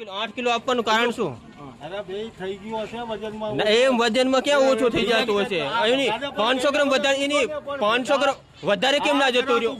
આઠ કિલો આપવાનું કારણ શું? અરે બે થઈ ગયું હશે વજનમાં. ના, એમ વજનમાં ક્યાં ઓછું થઈ જતું હશે? એની પાંચસો ગ્રામ વધારે એની પાંચસો ગ્રામ વધારે કેમ ના જતો રહ્યો?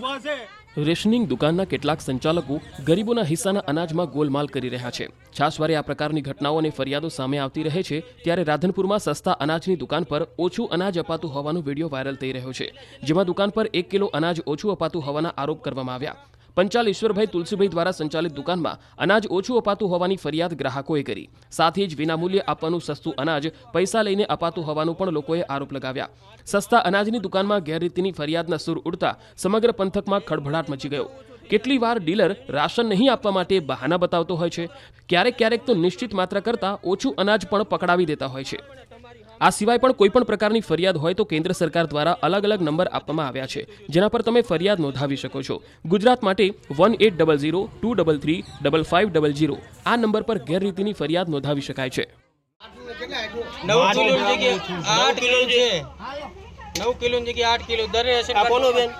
રેશનિંગ દુકાનના કેટલાક સંચાલકો ગરીબોના હિસ્સાના અનાજમાં ગોલમાલ કરી રહ્યા છે. છાસવારે આ પ્રકારની ઘટનાઓ અને ફરિયાદો સામે આવતી રહે છે ત્યારે રાધનપુરમાં સસ્તા અનાજની દુકાન પર ઓછું અનાજ અપાતું હોવાનો વીડિયો વાયરલ થઈ રહ્યો છે જેમાં દુકાન પર એક કિલો અનાજ ઓછું અપાતું હોવાના આરોપ કરવામાં આવ્યા. પંચાલ ઈશ્વરભાઈ તુલસીભાઈ દ્વારા સંચાલિત દુકાનમાં અનાજ ઓછું અપાતું હોવાની ફરિયાદ ગ્રાહકોએ કરી. સાથે જ વિનામૂલ્યે આપવાનું સસ્તું અનાજ, પૈસા લઈને અપાતું હોવાનું પણ લોકોએ આરોપ લગાવ્યા. સસ્તા અનાજની દુકાનમાં ગેરરીતિની ફરિયાદના સૂર ઉડતા સમગ્ર પંથકમાં ખળભળાટ મચી ગયો. કેટલી વાર ડીલર રાશન નહીં આપવા માટે બહાના બતાવતો હોય છે? ક્યારેક ક્યારેક તો નિશ્ચિત માત્રા કરતાં ઓછું અનાજ પણ પકડાવી દેતા હોય છે. આ સિવાય પણ કોઈ પણ પ્રકારની ફરિયાદ હોય તો કેન્દ્ર સરકાર દ્વારા અલગ અલગ નંબર આપવામાં આવ્યા છે જેના પર તમે ફરિયાદ નોંધાવી શકો છો. ગુજરાત માટે one eight double zero two double three double five double zero આ નંબર પર ગેરરીતિની ફરિયાદ નોંધાવી શકાય છે. નવ કિલો જગ્યાએ આઠ કિલો છે. નવ કિલો જગ્યાએ આઠ કિલો દરે હશે. આપોનો બેન.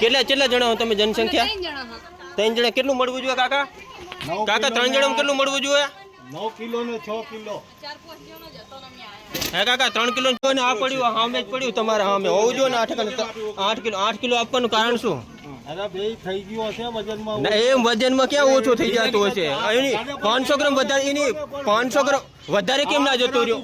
કેટલા કેટલા જણા તમે જનસંખ્યા? ત્રણ જણા કેટલું મળવું જોઈએ કાકા? કાકા ત્રણ જણા કેટલું મળવું જોઈએ? નવ કિલો ને છ કિલો. હે કાકા ત્રણ કિલો ને આ પડ્યું સામે જ પડ્યું તમારે સામે હોવું જોઈએ ને આઠ કિલો આઠ કિલો આઠ કિલો આપવાનું કારણ શું? અરે બે થઈ ગયું હશે વજનમાં. એમ વજનમાં ક્યાં ઓછું થઈ જતું હશે? એની પાંચસો ગ્રામ વધારે એની પાંચસો ગ્રામ વધારે કેમ ના જતો રહ્યો?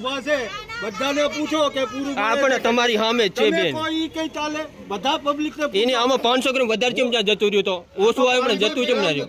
બધાને પૂછો કે પૂરું આપણે તમારી સામે છે બેન. કોઈ કઈ ચાલે? બધા પબ્લિક ને એની આમાં પાંચસો ગ્રામ વધારે કેમ જતું રહ્યું તો? ઓછું આવ્યું પણ જતું કેમ ના રહ્યું?